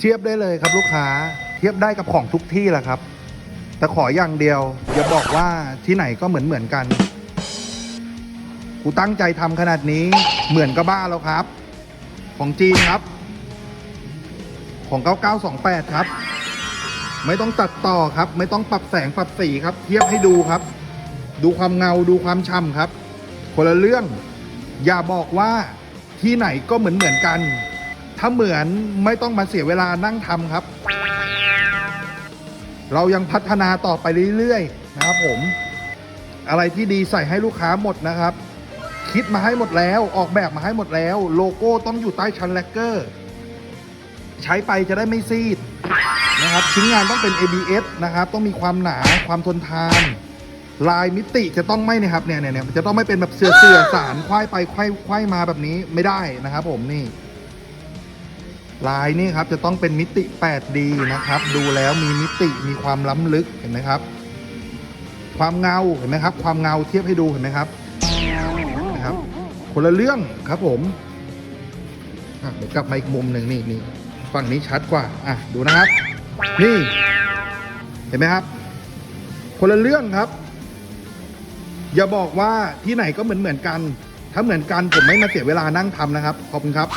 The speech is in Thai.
เทียบได้เลยครับลูกค้าเทียบได้กับของทุกที่แหละครับ แต่ขออย่างเดียวอย่าบอกว่าที่ไหนก็เหมือนเหมือนกัน กูตั้งใจทำขนาดนี้เหมือนกับบ้าแล้วครับ ของจีนครับ ของ 9928 ครับ ไม่ต้องตัดต่อครับ ไม่ต้องปรับแสงปรับสีครับ เทียบให้ดูครับ ดูความเงาดูความฉ่ำครับ คนละเรื่อง อย่าบอกว่าที่ไหนก็เหมือนเหมือนกัน ถ้าเหมือนไม่ต้องมาเสียเวลานั่งทำครับ เรายังพัฒนาต่อไปเรื่อยๆนะครับผม อะไรที่ดีใส่ให้ลูกค้าหมดนะครับ คิดมาให้หมดแล้วออกแบบมาให้หมดแล้ว โลโก้ต้องอยู่ใต้ชั้นแลกเกอร์ ใช้ไปจะได้ไม่ซีดนะครับ ชิ้นงานต้องเป็น ABS นะครับ ต้องมีความหนาความทนทานลายมิติจะต้องไม่นะครับเนี่ยเนี่ยเนี่ยจะต้องไม่เป็นแบบเสือเสือสารควายไปควายควายมาแบบนี้ไม่ได้นะครับผมนี่ ลายนี่ครับจะต้องเป็นมิติ 8D นะครับ ดูแล้วมีมิติมีความล้ำลึกเห็นไหมครับ ความเงาเห็นไหมครับ ความเงาเทียบให้ดูเห็นไหมครับนะครับ คนละเรื่องครับผมอะเดี๋ยวกลับมาอีกมุมหนึ่งนี่นี่ฝั่งนี้ชัดกว่าอะดูนะครับ นี่ เห็นไหมครับ คนละเรื่องครับ อย่าบอกว่าที่ไหนก็เหมือนเหมือนกัน ถ้าเหมือนกันผมไม่มาเสียเวลานั่งทำนะครับขอบคุณครับ